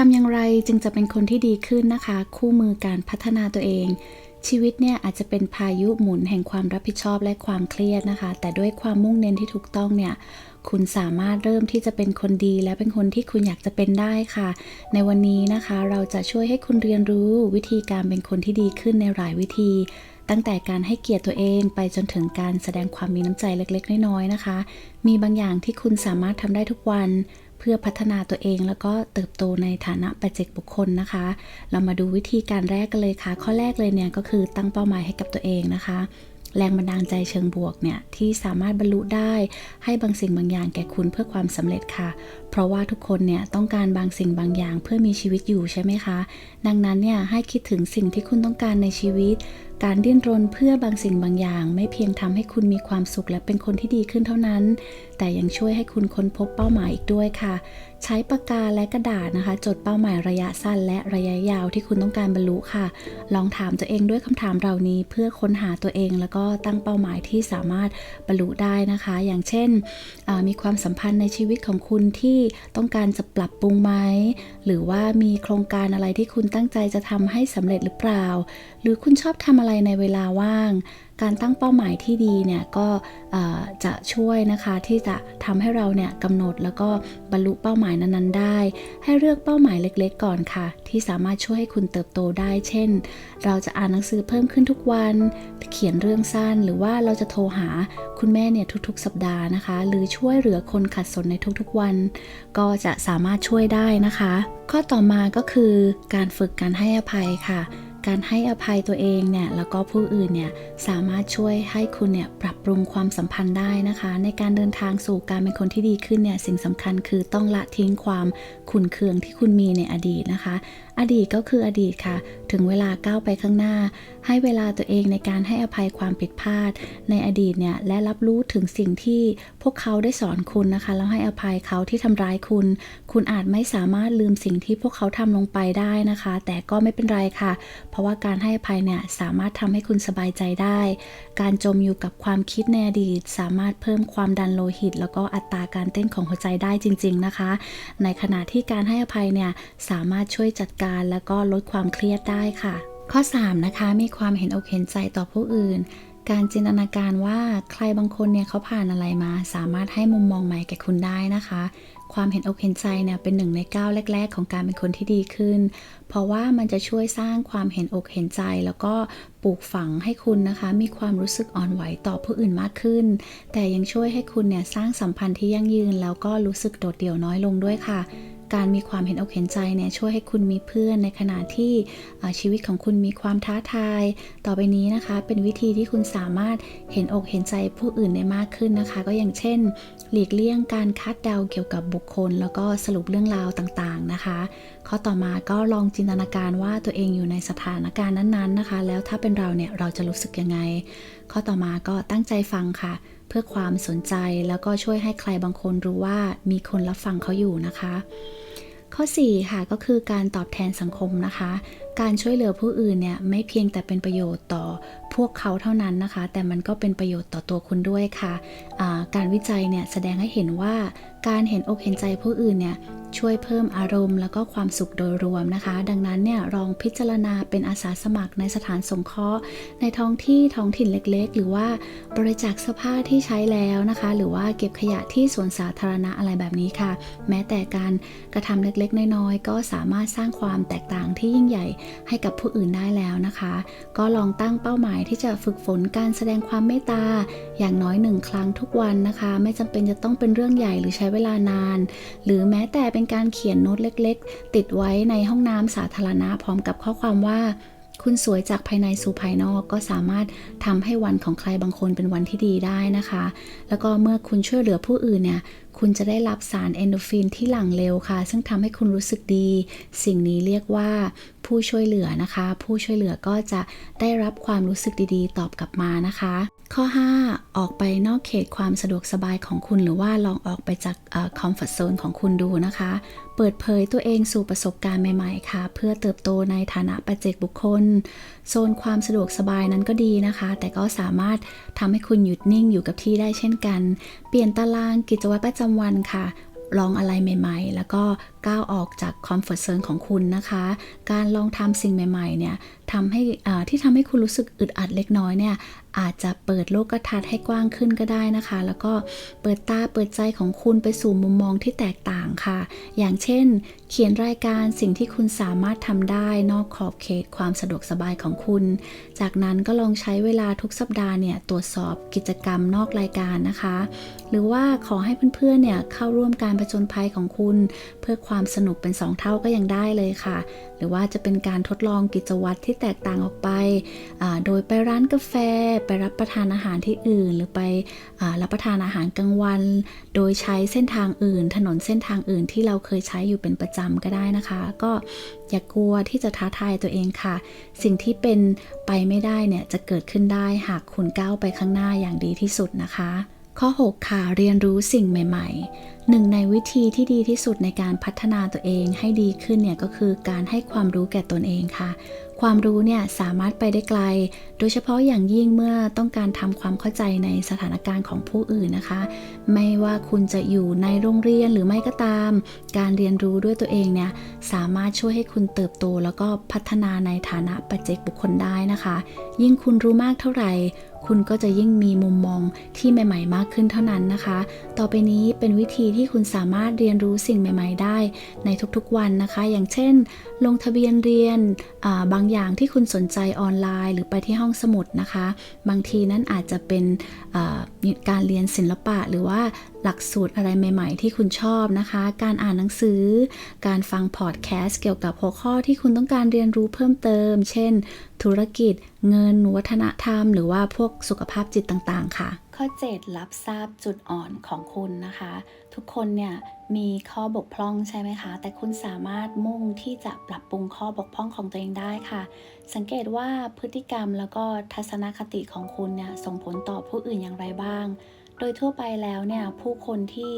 ทำอย่างไรจึงจะเป็นคนที่ดีขึ้นนะคะ คู่มือการพัฒนาตัวเอง ชีวิตเนี่ยอาจจะเป็นพายุหมุนแห่งความรับผิดชอบและความเครียดนะคะ แต่ด้วยความมุ่งเน้นที่ถูกต้องเนี่ยคุณสามารถเริ่มที่จะเป็นคนดีและเป็นคนที่คุณอยากจะเป็นได้ค่ะ ในวันนี้นะคะเราจะช่วยให้คุณเรียนรู้วิธีการเป็นคนที่ดีขึ้นในหลายวิธี ตั้งแต่การให้เกียรติตัวเองไปจนถึงการแสดงความมีน้ำใจเล็กๆ น้อยๆนะคะ มีบางอย่างที่คุณสามารถทำได้ทุกวัน เพื่อพัฒนาตัวเองแล้วก็เติบโตในฐานะปัจเจกบุคคลนะคะ เรามาดูวิธีการแรกกันเลยค่ะ ข้อแรกเลยเนี่ยก็คือตั้งเป้าหมายให้กับตัวเองนะคะ แรงบันดาลใจเชิงบวกเนี่ยที่สามารถบรรลุได้ให้บางสิ่งบางอย่างแก่คุณเพื่อความสำเร็จค่ะ เพราะว่าทุกคนเนี่ยต้องการบางสิ่งบางอย่างเพื่อมีชีวิตอยู่ใช่ไหมคะ ดังนั้นเนี่ยให้คิดถึงสิ่งที่คุณต้องการในชีวิต การดิ้นรนเพื่อบางสิ่งบางอย่าง ไม่เพียงทำให้คุณมีความสุขและเป็นคนที่ดีขึ้นเท่านั้น แต่ยังช่วยให้คุณค้นพบเป้าหมายอีกด้วยค่ะ ใช้ปากกาและกระดาษนะคะ จดเป้าหมายระยะสั้นและระยะยาวที่คุณต้องการบรรลุค่ะ ลองถามตัวเองด้วยคำถามเหล่านี้เพื่อค้นหาตัวเอง แล้วก็ตั้งเป้าหมายที่สามารถบรรลุได้นะคะ อย่างเช่น มีความสัมพันธ์ในชีวิตของคุณที่ต้องการจะปรับปรุงไหมหรือว่ามีโครงการอะไรที่คุณตั้งใจจะทำให้สำเร็จหรือเปล่า หรือคุณชอบทำอะไรในเวลาว่าง การตั้งเป้าหมายที่ดีเนี่ยก็จะช่วยนะคะที่จะทำให้เราเนี่ยกำหนดแล้วก็บรรลุเป้าหมายนั้นๆได้ ให้เลือกเป้าหมายเล็กๆ ก่อนค่ะ ที่สามารถช่วยให้คุณเติบโตได้ เช่น เราจะอ่านหนังสือเพิ่มขึ้นทุกวัน เขียนเรื่องสั้น หรือว่าเราจะโทรหาคุณแม่เนี่ยทุกๆ สัปดาห์นะคะ หรือช่วยเหลือคนขัดสนในทุกๆวัน ก็จะสามารถช่วยได้นะคะ ข้อต่อมาก็คือการฝึกการให้อภัยค่ะ การให้อภัยตัวเองเนี่ยแล้วก็ผู้อื่นเนี่ยสามารถช่วยให้คุณเนี่ยปรับปรุงความสัมพันธ์ได้นะคะ ในการเดินทางสู่การเป็นคนที่ดีขึ้นเนี่ยสิ่งสำคัญคือต้องละทิ้งความขุ่นเคืองที่คุณมีในอดีตนะคะ อดีตก็คืออดีตค่ะ ถึงเวลาก้าวไปข้างหน้า ให้เวลาตัวเองในการให้อภัยความผิดพลาด ในอดีตเนี่ยและรับรู้ถึงสิ่งที่พวกเขาได้สอนคุณนะคะ แล้วให้อภัยเขาที่ทำร้ายคุณ คุณอาจไม่สามารถลืมสิ่งที่พวกเขาทำลงไปได้นะคะ แต่ก็ไม่เป็นไรค่ะ เพราะว่าการให้อภัยเนี่ยสามารถทำให้คุณสบายใจได้ การจมอยู่กับความคิดในอดีต สามารถเพิ่มความดันโลหิต แล้วก็อัตราการเต้นของหัวใจได้จริง ๆนะคะ ในขณะที่การให้อภัยเนี่ยสามารถช่วยจัดการแล้วก็ลดความเครียดได้ค่ะ ข้อ 3 นะคะ มีความเห็นอกเห็นใจต่อผู้อื่น การจินตนาการว่าใครบางคนเนี่ยเขาผ่านอะไรมา สามารถให้มุมมองใหม่แก่คุณได้นะคะ ความเห็นอกเห็นใจเนี่ยเป็นหนึ่งในก้าวแรก ๆ ของการเป็นคนที่ดีขึ้น เพราะว่ามันจะช่วยสร้างความเห็นอกเห็นใจ แล้วก็ปลูกฝังให้คุณนะคะ มีความรู้สึกอ่อนไหวต่อผู้อื่นมากขึ้น แต่ยังช่วยให้คุณเนี่ยสร้างสัมพันธ์ที่ยั่งยืน แล้วก็รู้สึกโดดเดี่ยวน้อยลงด้วยค่ะ การมีความเห็นอกเห็นใจเนี่ยช่วยให้คุณมีเพื่อนในขณะที่ชีวิตของคุณมีความท้าทาย ต่อไปนี้นะคะ เป็นวิธีที่คุณสามารถเห็นอกเห็นใจผู้อื่นได้มากขึ้นนะคะ ก็อย่างเช่น หลีกเลี่ยงการคาดเดาเกี่ยวกับบุคคล แล้วก็สรุปเรื่องราวต่างๆนะคะ ข้อต่อมาก็ลองจินตนาการว่าตัวเองอยู่ในสถานการณ์นั้นๆนะคะ แล้วถ้าเป็นเราเนี่ยเราจะรู้สึกยังไง ข้อต่อมาก็ตั้งใจฟังค่ะ เพื่อความสนใจแล้วก็ช่วยให้ใครบางคนรู้ว่ามีคนรับฟังเขาอยู่นะคะ ข้อ 4 ค่ะก็คือการตอบแทนสังคมนะคะ การช่วยเหลือผู้อื่นเนี่ยไม่เพียงแต่เป็นประโยชน์ต่อพวกเขาเท่านั้นนะคะ แต่มันก็เป็นประโยชน์ต่อตัวคุณด้วยค่ะะการวิจัยเนี่ยแสดงให้เห็นว่าการเห็นอกเห็นใจผู้อื่นเนี่ยช่วยเพิ่มอารมณ์แล้วก็ความสุขโดยรวมนะคะ ดังนั้นเนี่ยลองพิจารณาเป็นอาสาสมัครในสถานสงเคราะห์ ในท้องที่ท้องถิ่นเล็กๆ หรือว่าบริจาคเสื้อผ้าที่ใช้แล้วนะคะ หรือว่าเก็บขยะที่สวนสาธารณะอะไรแบบนี้ค่ะ แม้แต่การกระทำเล็กๆ น้อยๆ ก็สามารถสร้างความแตกต่างที่ยิ่งใหญ่ให้กับผู้อื่นได้แล้วนะคะ ก็ลองตั้งเป้าหมายที่จะฝึกฝนการแสดงความเมตตาอย่างน้อยหนึ่งครั้งทุกวันนะคะ ไม่จำเป็นจะต้องเป็นเรื่องใหญ่หรือใช้เวลานาน หรือแม้แต่เป็นการเขียนโน้ตเล็กๆ ติดไว้ในห้องน้ำสาธารณะพร้อมกับข้อความว่า คุณสวยจากภายในสู่ภายนอกก็สามารถทำให้วันของใครบางคนเป็นวันที่ดีได้นะคะ แล้วก็เมื่อคุณช่วยเหลือผู้อื่นเนี่ยคุณจะได้รับสารเอนโดฟินที่หลั่งเร็วค่ะ ซึ่งทำให้คุณรู้สึกดี สิ่งนี้เรียกว่า ผู้ช่วยเหลือนะคะ ผู้ช่วยเหลือก็จะได้รับความรู้สึกดีๆ ตอบกลับมานะคะ ข้อ 5 ออกไปนอกเขตความสะดวกสบายของคุณหรือว่าลองออกไปจากคอมฟอร์ทโซนของคุณดูนะคะ เปิดเผยตัวเองสู่ประสบการณ์ใหม่ๆค่ะ เพื่อเติบโตในฐานะปัจเจกบุคคล โซนความสะดวกสบายนั้นก็ดีนะคะ แต่ก็สามารถทำให้คุณหยุดนิ่งอยู่กับที่ได้เช่นกัน เปลี่ยนตารางกิจวัตรประจำวันค่ะ ลองอะไรใหม่ๆ แล้วก็ก้าวออกจากคอมฟอร์ทโซนของคุณนะคะ การลองทำสิ่งใหม่ๆเนี่ยทำให้ที่ทำให้คุณรู้สึกอึดอัดเล็กน้อยเนี่ย อาจจะเปิดโลกทัศน์ให้กว้างขึ้นก็ได้นะคะ แล้วก็เปิดตาเปิดใจของคุณไปสู่มุมมองที่แตกต่างค่ะ อย่างเช่น เขียนรายการสิ่งที่คุณสามารถทำได้นอกขอบเขตความสะดวกสบายของคุณ จากนั้นก็ลองใช้เวลาทุกสัปดาห์เนี่ยตรวจสอบกิจกรรมนอกรายการนะคะ หรือว่าขอให้เพื่อนๆเนี่ยเข้าร่วมการผจญภัยของคุณ เพื่อความสนุกเป็น 2 เท่าก็ยังได้เลยค่ะ หรือว่าจะเป็นการทดลองกิจวัตรที่แตกต่างออกไป โดยไปร้านกาแฟ ไปรับประทานอาหารที่อื่น หรือไปอรับประทานอาหารกลางวัน โดยใช้เส้นทางอื่น ถนนเส้นทางอื่นที่เราเคยใช้อยู่เป็นประจำก็ได้นะคะ ก็อย่ากกลัวที่จะท้าทายตัวเองค่ะ สิ่งที่เป็นไปไม่ได้เนี่ยจะเกิดขึ้นได้หากคุณก้าวไปข้างหน้าอย่างดีที่สุดนะคะ ข้อ 6 ค่ะ เรียนรู้สิ่งใหม่ ๆ หนึ่งในวิธีที่ดีที่สุดในการพัฒนาตัวเองให้ดีขึ้นเนี่ยก็คือการให้ความรู้แก่ตนเองค่ะ ความรู้เนี่ยสามารถไปได้ไกล โดยเฉพาะอย่างยิ่งเมื่อต้องการทำความเข้าใจในสถานการณ์ของผู้อื่นนะคะ ไม่ว่าคุณจะอยู่ในโรงเรียนหรือไม่ก็ตาม การเรียนรู้ด้วยตัวเองเนี่ยสามารถช่วยให้คุณเติบโต แล้วก็พัฒนาในฐานะปัจเจกบุคคลได้นะคะ ยิ่งคุณรู้มากเท่าไหร่ คุณก็จะยิ่งมีมุมมองที่ใหม่ๆ มากขึ้นเท่านั้นนะคะ ต่อไปนี้เป็นวิธีที่คุณสามารถเรียนรู้สิ่งใหม่ ๆ ได้ในทุกๆวันนะคะ อย่างเช่น ลงทะเบียนเรียนาบางอย่างที่คุณสนใจออนไลน์ หรือไปที่ห้องสมุดนะคะ บางทีนั้นอาจจะเป็นาการเรียนศิลปะหรือว่าหลักสูตรอะไรใหม่ ๆ ที่คุณชอบนะคะ การอ่านหนังสือ การฟังพอดแคสต์เกี่ยวกับหัวข้อที่คุณต้องการเรียนรู้เพิ่มเติม เช่น ธุรกิจ เงิน วัฒนธรรม หรือว่าพวกสุขภาพจิตต่างๆ ค่ะ ข้อ 7 รับทราบจุดอ่อนของคุณนะคะ ทุกคนเนี่ยมีข้อบกพร่องใช่ไหมคะ แต่คุณสามารถมุ่งที่จะปรับปรุงข้อบกพร่องของตัวเองได้ค่ะ สังเกตว่าพฤติกรรมแล้วก็ทัศนคติของคุณเนี่ยส่งผลต่อผู้อื่นอย่างไรบ้าง โดยทั่วไปแล้วเนี่ยผู้คนที่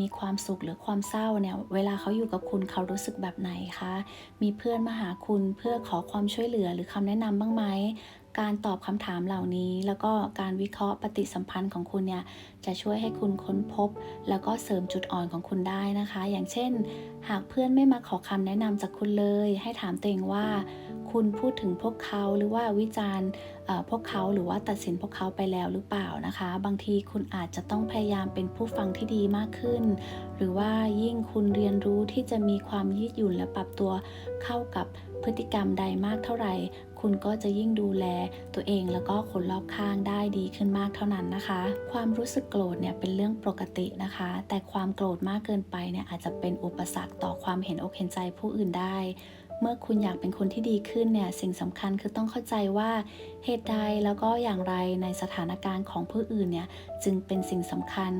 มีความสุขหรือความเศร้าเนี่ยเวลาเขาอยู่กับคุณเขารู้สึกแบบไหนคะ มีเพื่อนมาหาคุณเพื่อขอความช่วยเหลือหรือคำแนะนำบ้างไหมการตอบคำถามเหล่านี้ แล้วก็การวิเคราะห์ปฏิสัมพันธ์ของคุณเนี่ยจะช่วยให้คุณค้นพบ แล้วก็เสริมจุดอ่อนของคุณได้นะคะ อย่างเช่น หากเพื่อนไม่มาขอคำแนะนำจากคุณเลย ให้ถามตัวเองว่า คุณพูดถึงพวกเขาหรือว่าวิจารณ์พวกเขาหรือว่าตัดสินพวกเขาไปแล้วหรือเปล่านะคะ บางทีคุณอาจจะต้องพยายามเป็นผู้ฟังที่ดีมากขึ้น หรือว่ายิ่งคุณเรียนรู้ที่จะมีความยืดหยุ่นและปรับตัวเข้ากับพฤติกรรมใดมากเท่าไหร่ คุณก็จะยิ่งดูแลตัวเองแล้วก็คนรอบข้างได้ดีขึ้นมากเท่านั้นนะคะ ความรู้สึกโกรธเนี่ยเป็นเรื่องปกตินะคะ แต่ความโกรธมากเกินไปเนี่ยอาจจะเป็นอุปสรรคต่อความเห็นอกเห็นใจผู้อื่นได้ เมื่อคุณอยากเป็นคนที่ดีขึ้นเนี่ยสิ่งสำคัญคือต้องเข้าใจว่าเหตุใดแล้วก็อย่างไรในสถานการณ์ของผู้อื่นเนี่ยจึงเป็นสิ่งสำคัญ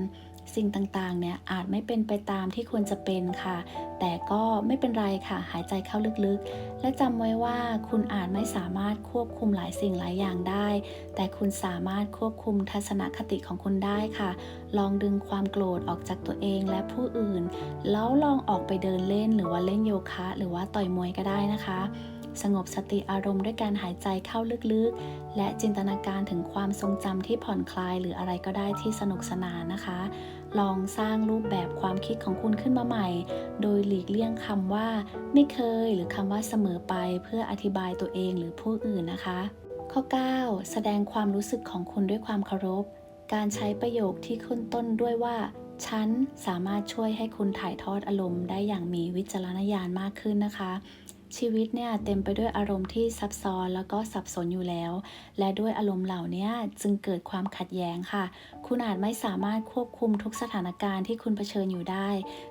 สิ่งต่างๆ เนี่ยอาจไม่เป็นไปตามที่ควรจะเป็นค่ะ แต่ก็ไม่เป็นไรค่ะ หายใจเข้าลึกๆ และจำไว้ว่าคุณอาจไม่สามารถควบคุมหลายสิ่งหลายอย่างได้ แต่คุณสามารถควบคุมทัศนคติของคุณได้ค่ะ ลองดึงความโกรธออกจากตัวเองและผู้อื่น แล้วลองออกไปเดินเล่นหรือว่าเล่นโยคะ หรือว่าต่อยมวยก็ได้นะคะ สงบสติอารมณ์ด้วยการหายใจเข้าลึกๆ และจินตนาการถึงความทรงจำที่ผ่อนคลายหรืออะไรก็ได้ที่สนุกสนานนะคะ ลองสร้างรูปแบบความคิดของคุณขึ้นมาใหม่ โดยหลีกเลี่ยงคำว่า ไม่เคย หรือคำว่าเสมอไปเพื่ออธิบายตัวเองหรือผู้อื่นนะคะ ข้อ 9 แสดงความรู้สึกของคุณด้วยความเคารพ การใช้ประโยคที่ขึ้นต้นด้วยว่าฉันสามารถช่วยให้คุณถ่ายทอดอารมณ์ได้อย่างมีวิจารณญาณมากขึ้นนะคะ ชีวิตเนี่ยเต็มไปด้วยอารมณ์ที่ซับซ้อนแล้วก็สับสนอยู่แล้ว และด้วยอารมณ์เหล่านี้จึงเกิดความขัดแย้งค่ะ คุณอาจไม่สามารถควบคุมทุกสถานการณ์ที่คุณเผชิญอยู่ได้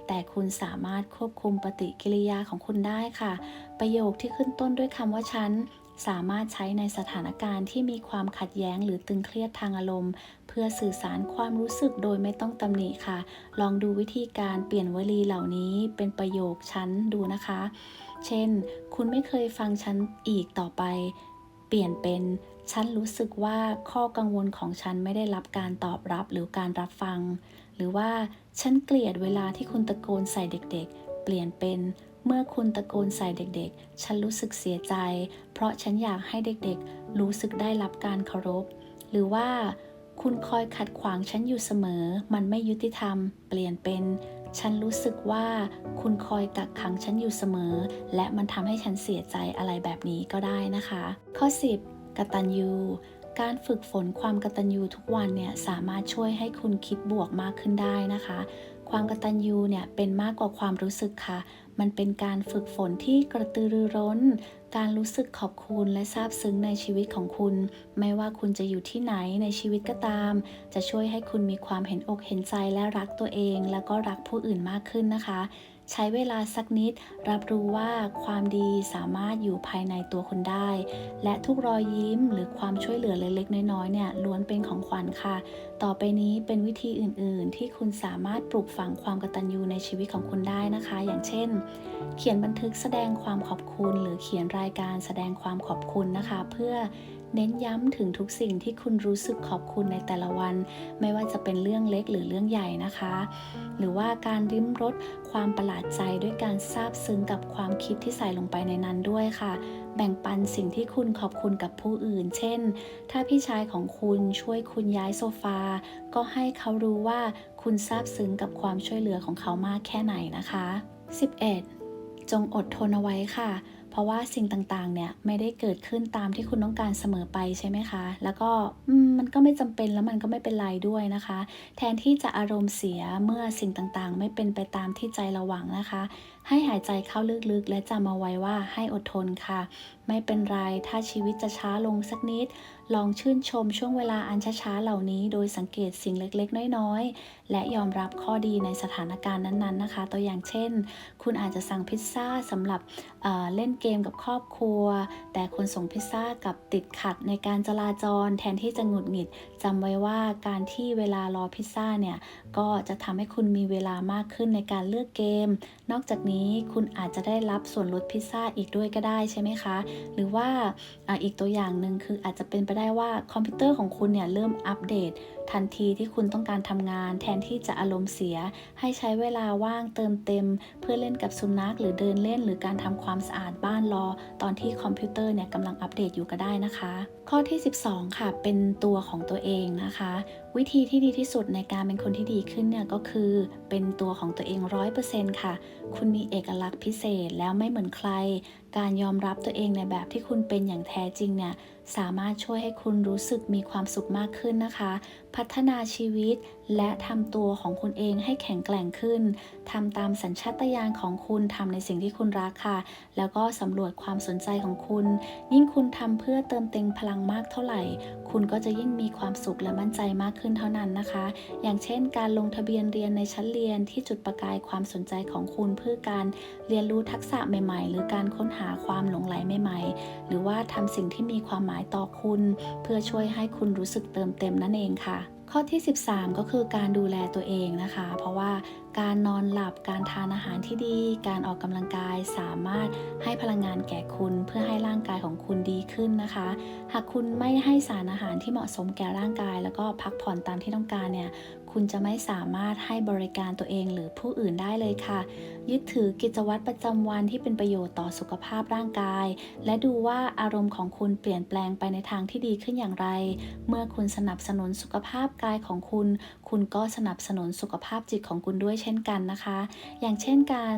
แต่คุณสามารถควบคุมปฏิกิริยาของคุณได้ค่ะ ประโยคที่ขึ้นต้นด้วยคำว่าฉันสามารถใช้ในสถานการณ์ที่มีความขัดแย้งหรือตึงเครียดทางอารมณ์ เพื่อสื่อสารความรู้สึกโดยไม่ต้องตำหนิค่ะ ลองดูวิธีการเปลี่ยนวลีเหล่านี้เป็นประโยคฉันดูนะคะ เช่น คุณไม่เคยฟังฉันอีกต่อไป เปลี่ยนเป็น ฉันรู้สึกว่าข้อกังวลของฉันไม่ได้รับการตอบรับหรือการรับฟัง หรือว่า ฉันเกลียดเวลาที่คุณตะโกนใส่เด็กๆ เปลี่ยนเป็นเมื่อคุณตะโกนใส่เด็กๆ ฉันรู้สึกเสียใจ เพราะฉันอยากให้เด็กๆ รู้สึกได้รับการเคารพ หรือว่า คุณคอยขัดขวางฉันอยู่เสมอ มันไม่ยุติธรรม เปลี่ยนเป็น ฉันรู้สึกว่าคุณคอยกักขังฉันอยู่เสมอ และมันทำให้ฉันเสียใจอะไรแบบนี้ก็ได้นะคะ ข้อ 10กตัญญูการฝึกฝนความกตัญญูทุกวันเนี่ยสามารถช่วยให้คุณคิดบวกมากขึ้นได้นะคะ ความกตัญญูเนี่ยเป็นมากกว่าความรู้สึกค่ะ มันเป็นการฝึกฝนที่กระตือรือร้น การรู้สึกขอบคุณและซาบซึ้งในชีวิตของคุณ ไม่ว่าคุณจะอยู่ที่ไหนในชีวิตก็ตาม จะช่วยให้คุณมีความเห็นอกเห็นใจและรักตัวเอง แล้วก็รักผู้อื่นมากขึ้นนะคะ ใช้เวลาสักนิด รับรู้ว่าความดีสามารถอยู่ภายในตัวคุณได้ และทุกรอยยิ้มหรือความช่วยเหลือเล็กๆ น้อยๆเนี่ยล้วนเป็นของขวัญค่ะ ต่อไปนี้เป็นวิธีอื่นๆ ที่คุณสามารถปลูกฝังความกตัญญูในชีวิตของคุณได้นะคะ อย่างเช่น เขียนบันทึกแสดงความขอบคุณ หรือเขียนรายการแสดงความขอบคุณนะคะ เพื่อ เน้นย้ำถึงทุกสิ่งที่คุณรู้สึกขอบคุณในแต่ละวัน ไม่ว่าจะเป็นเรื่องเล็กหรือเรื่องใหญ่นะคะ หรือว่าการริมรสความประหลาดใจด้วยการซาบซึ้งกับความคิดที่ใส่ลงไปในนั้นด้วยค่ะ แบ่งปันสิ่งที่คุณขอบคุณกับผู้อื่น เช่น ถ้าพี่ชายของคุณช่วยคุณย้ายโซฟา ก็ให้เขารู้ว่าคุณซาบซึ้งกับความช่วยเหลือของเขามากแค่ไหนนะคะ 11. จงอดทนเอาไว้ค่ะ เพราะว่าสิ่งต่างๆ เนี่ยไม่ได้เกิดขึ้นตามที่คุณต้องการเสมอไปใช่ไหมคะ แล้วก็มมันก็ไม่จำเป็นแล้วมันก็ไม่เป็นไรด้วยนะคะ แทนที่จะอารมณ์เสียเมื่อสิ่งต่างๆ ไม่เป็นไปตามที่ใจเราหวังนะคะ ให้หายใจเข้าลึกๆ และจำเอาไว้ว่าให้อดทนค่ะ ไม่เป็นไรถ้าชีวิตจะช้าลงสักนิด ลองชื่นชมช่วงเวลาอันช้าๆเหล่านี้ โดยสังเกตสิ่งเล็กๆ น้อยๆ และยอมรับข้อดีในสถานการณ์นั้นๆนะคะ ตัวอย่างเช่น คุณอาจจะสั่งพิซซ่าสำหรับเเล่นเกมกับครอบครัว แต่คนส่งพิซซ่ากับติดขัดในการจราจรแทนที่จะหงุดหงิดจำไว้ว่าการที่เวลารอพิซซ่าเนี่ยก็จะทำให้คุณมีเวลามากขึ้นในการเลือกเกม นอกจากนี้คุณอาจจะได้รับส่วนลดพิซซ่าอีกด้วยก็ได้ใช่ไหมคะ หรือว่าอาอีกตัวอย่างหนึ่งคืออาจจะเป็นไปได้ว่าคอมพิวเตอร์ของคุณเนี่ยเริ่มอัปเดต ทันทีที่คุณต้องการทำงาน แทนที่จะอารมณ์เสีย ให้ใช้เวลาว่างเติมเต็ม เพื่อเล่นกับสุนัขหรือเดินเล่น หรือการทำความสะอาดบ้านรอ ตอนที่คอมพิวเตอร์เนี่ยกำลังอัปเดตอยู่ก็ได้นะคะ ข้อที่ 12 ค่ะ เป็นตัวของตัวเองนะคะ วิธีที่ดีที่สุดในการเป็นคนที่ดีขึ้นเนี่ยก็คือ เป็นตัวของตัวเองร้อยเปอร์เซ็นต์ค่ะ คุณมีเอกลักษณ์พิเศษแล้วไม่เหมือนใคร การยอมรับตัวเองในแบบที่คุณเป็นอย่างแท้จริงเนี่ยสามารถช่วยให้คุณรู้สึกมีความสุขมากขึ้นนะคะ พัฒนาชีวิตและทำตัวของคุณเองให้แข็งแกร่งขึ้นทำตามสัญชาตญาณของคุณทำในสิ่งที่คุณรักค่ะ แล้วก็สำรวจความสนใจของคุณ ยิ่งคุณทำเพื่อเติมเต็มพลังมากเท่าไหร่ คุณก็จะยิ่งมีความสุขและมั่นใจมากขึ้นเท่านั้นนะคะ อย่างเช่น การลงทะเบียนเรียนในชั้นเรียนที่จุดประกายความสนใจของคุณเพื่อการเรียนรู้ทักษะใหม่ ๆ หรือการค้นหาความหลงไหลใหม่ ๆ หรือว่าทำสิ่งที่มีความหมายายต่อคุณ เพื่อช่วยให้คุณรู้สึกเติมเต็มนั่นเองค่ะ ข้อที่ 13 ก็คือการดูแลตัวเองนะคะ เพราะว่าการนอนหลับ การทานอาหารที่ดี การออกกำลังกายสามารถให้พลังงานแก่คุณเพื่อให้ร่างกายของคุณดีขึ้นนะคะ หากคุณไม่ให้สารอาหารที่เหมาะสมแก่ร่างกาย แล้วก็พักผ่อนตามที่ต้องการเนี่ย คุณจะไม่สามารถให้บริการตัวเองหรือผู้อื่นได้เลยค่ะ ยึดถือกิจวัตรประจำวันที่เป็นประโยชน์ต่อสุขภาพร่างกาย และดูว่าอารมณ์ของคุณเปลี่ยนแปลงไปในทางที่ดีขึ้นอย่างไร เมื่อคุณสนับสนุนสุขภาพกายของคุณ คุณก็สนับสนุนสุขภาพจิตของคุณด้วยเช่นกันนะคะ อย่างเช่นการ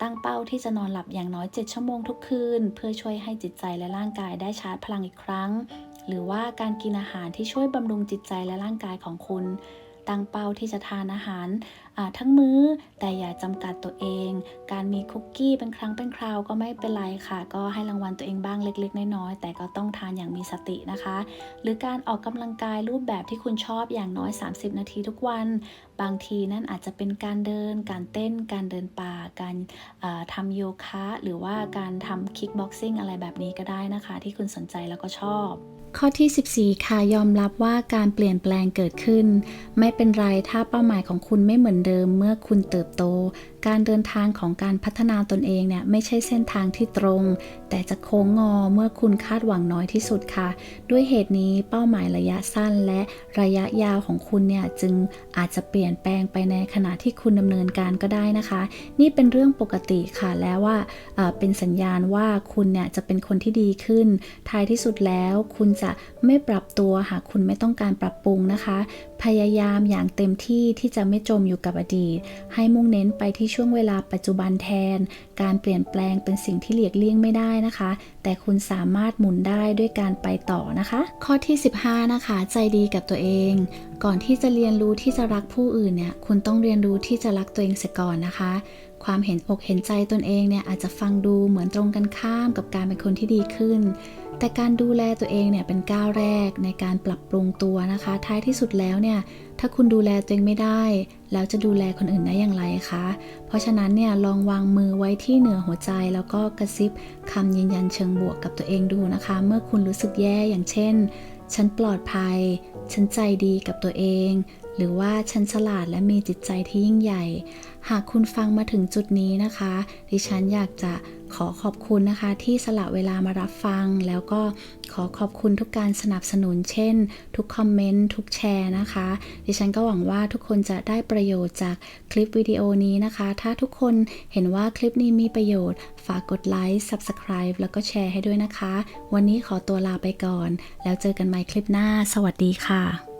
ตั้งเป้าที่จะนอนหลับอย่างน้อย 7 ชั่วโมงทุกคืน เพื่อช่วยให้จิตใจและร่างกายได้ชาร์จพลังอีกครั้ง หรือว่าการกินอาหารที่ช่วยบำรุงจิตใจและร่างกายของคุณ ตั้งเป้าที่จะทานอาหารทั้งมื้อ แต่อย่าจำกัดตัวเอง การมีคุกกี้เป็นครั้งเป็นคราวก็ไม่เป็นไรค่ะ ก็ให้รางวัลตัวเองบ้างเล็ก ๆ น้อยๆแต่ก็ต้องทานอย่างมีสตินะคะ หรือการออกกำลังกายรูปแบบที่คุณชอบอย่างน้อย 30 นาทีทุกวัน บางทีนั่นอาจจะเป็นการเดิน การเต้น การเดินป่า การอ่าทำโยคะ หรือว่าการทำคิกบ็อกซิ่งอะไรแบบนี้ก็ได้นะคะ ที่คุณสนใจแล้วก็ชอบ ข้อที่ 14 ค่ะยอมรับว่าการเปลี่ยนแปลงเกิดขึ้น ไม่เป็นไรถ้าเป้าหมายของคุณไม่เหมือนเดิมเมื่อคุณเติบโต การเดินทางของการพัฒนาตนเองเนี่ยไม่ใช่เส้นทางที่ตรง แต่จะโค้งงอเมื่อคุณคาดหวังน้อยที่สุดค่ะ ด้วยเหตุนี้เป้าหมายระยะสั้นและระยะยาวของคุณเนี่ยจึงอาจจะเปลี่ยนแปลงไปในขณะที่คุณดำเนินการก็ได้นะคะ นี่เป็นเรื่องปกติค่ะแล้วว่าเป็นสัญญาณว่าคุณเนี่ยจะเป็นคนที่ดีขึ้น ท้ายที่สุดแล้วคุณจะไม่ปรับตัวหากคุณไม่ต้องการปรับปรุงนะคะ พยายามอย่างเต็มที่ที่จะไม่จมอยู่กับอดีต ให้มุ่งเน้นไปที่ช่วงเวลาปัจจุบันแทน การเปลี่ยนแปลงเป็นสิ่งที่หลีกเลี่ยงไม่ได้นะคะ แต่คุณสามารถหมุนได้ด้วยการไปต่อนะคะ ข้อที่ 15 นะคะ ใจดีกับตัวเอง ก่อนที่จะเรียนรู้ที่จะรักผู้อื่นเนี่ย คุณต้องเรียนรู้ที่จะรักตัวเองเสียก่อนนะคะ ความเห็นอกเห็นใจตนเองเนี่ยอาจจะฟังดูเหมือนตรงกันข้ามกับการเป็นคนที่ดีขึ้น แต่การดูแลตัวเองเนี่ยเป็นก้าวแรกในการปรับปรุงตัวนะคะ ท้ายที่สุดแล้วเนี่ยถ้าคุณดูแลตัวเองไม่ได้ แล้วจะดูแลคนอื่นได้อย่างไรคะ เพราะฉะนั้นเนี่ยลองวางมือไว้ที่เหนือหัวใจ แล้วก็กระซิบคำยืนยันเชิงบวกกับตัวเองดูนะคะ เมื่อคุณรู้สึกแย่อย่างเช่น ฉันปลอดภัย ฉันใจดีกับตัวเอง หรือว่าฉันฉลาดและมีจิตใจที่ยิ่งใหญ่ หากคุณฟังมาถึงจุดนี้นะคะ ดิฉันอยากจะขอขอบคุณนะคะ ที่สละเวลามารับฟัง แล้วก็ขอขอบคุณทุกการสนับสนุน เช่น ทุกคอมเมนต์ทุกแชร์นะคะ ดิฉันก็หวังว่าทุกคนจะได้ประโยชน์จากคลิปวิดีโอนี้นะคะ ถ้าทุกคนเห็นว่าคลิปนี้มีประโยชน์ ฝากกดไลค์ Subscribe แล้วก็แชร์ให้ด้วยนะคะ วันนี้ขอตัวลาไปก่อน แล้วเจอกันใหม่คลิปหน้า สวัสดีค่ะ